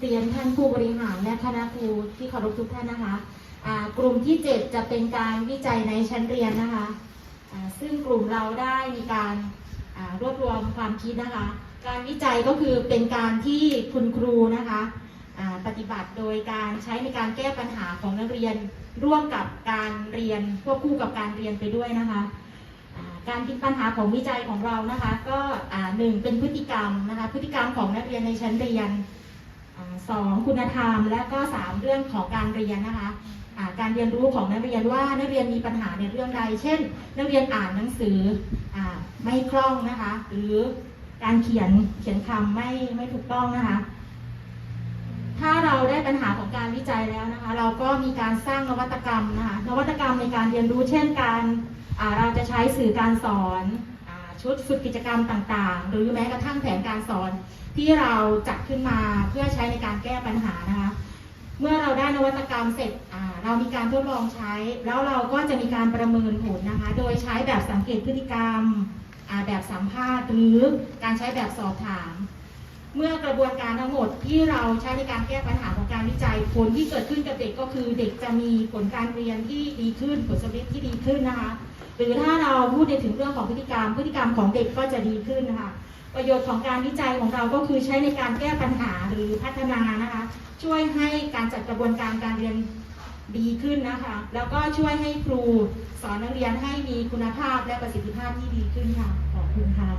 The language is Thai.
เรียนท่านผู้บริหารและคณะครูที่เคารพทุกท่านนะคะอ่ากลุ่มที่ 7 จะเป็นการวิจัยในชั้นเรียนนะคะอ่าซึ่งกลุ่มเราได้มีการรวบรวมความคิดนะคะ การวิจัยก็คือเป็นการที่คุณครูนะคะปฏิบัติโดยการใช้ในการแก้ปัญหาของนักเรียนร่วมกับการเรียนควบคู่กับการเรียนไปด้วยนะคะการคิดปัญหาของวิจัยของเรานะคะ ก็หนึ่งเป็นพฤติกรรมนะคะพฤติกรรมของนักเรียนในชั้นเรียน สองคุณธรรม และก็สามเรื่องของการเรียนนะคะการเรียนรู้ของนักเรียนว่านักเรียนมีปัญหาในเรื่องใด เช่น นักเรียนอ่านหนังสืออไม่คล่องนะคะ หรือการเขียนเขียนคำไม่ไม่ถูกต้องนะคะ ถ้าเราได้ปัญหาของการวิจัยแล้วนะคะ เราก็มีการสร้างนวัตกรรมนะคะ นวัตกรรมในการเรียนรู้ เช่นการเราจะใช้สื่อการสอน ชุดฝึกกิจกรรมต่างๆ หรือแม้กระทั่งแผนการสอนที่เราจัดขึ้นมาเพื่อใช้ในการแก้ปัญหานะคะ เมื่อเราได้นวัตกรรมเสร็จเรามีการทดลองใช้ แล้วเราก็จะมีการประเมินผลนะคะ โดยใช้แบบสังเกตพฤติกรรมแบบสัมภาษณ์หรือการใช้แบบสอบถาม เมื่อกระบวนการทั้งหมดที่เราใช้ในการแก้ปัญหาของการวิจัยผลที่เกิดขึ้นกับเด็กก็คือเด็กจะมีผลการเรียนที่ดีขึ้นผลสำเร็จที่ดีขึ้นนะคะ หรือถ้าเราพูดในถึงเรื่องของพฤติกรรม พฤติกรรมของเด็กก็จะดีขึ้นนะคะประโยชน์ของการวิจัยของเราก็คือใช้ในการแก้ปัญหาหรือพัฒนานะคะ ช่วยให้การจัดกระบวนการการเรียนดีขึ้นนะคะ แล้วก็ช่วยให้ครูสอนนักเรียนให้มีคุณภาพและประสิทธิภาพที่ดีขึ้นค่ะ ขอบคุณค่ะ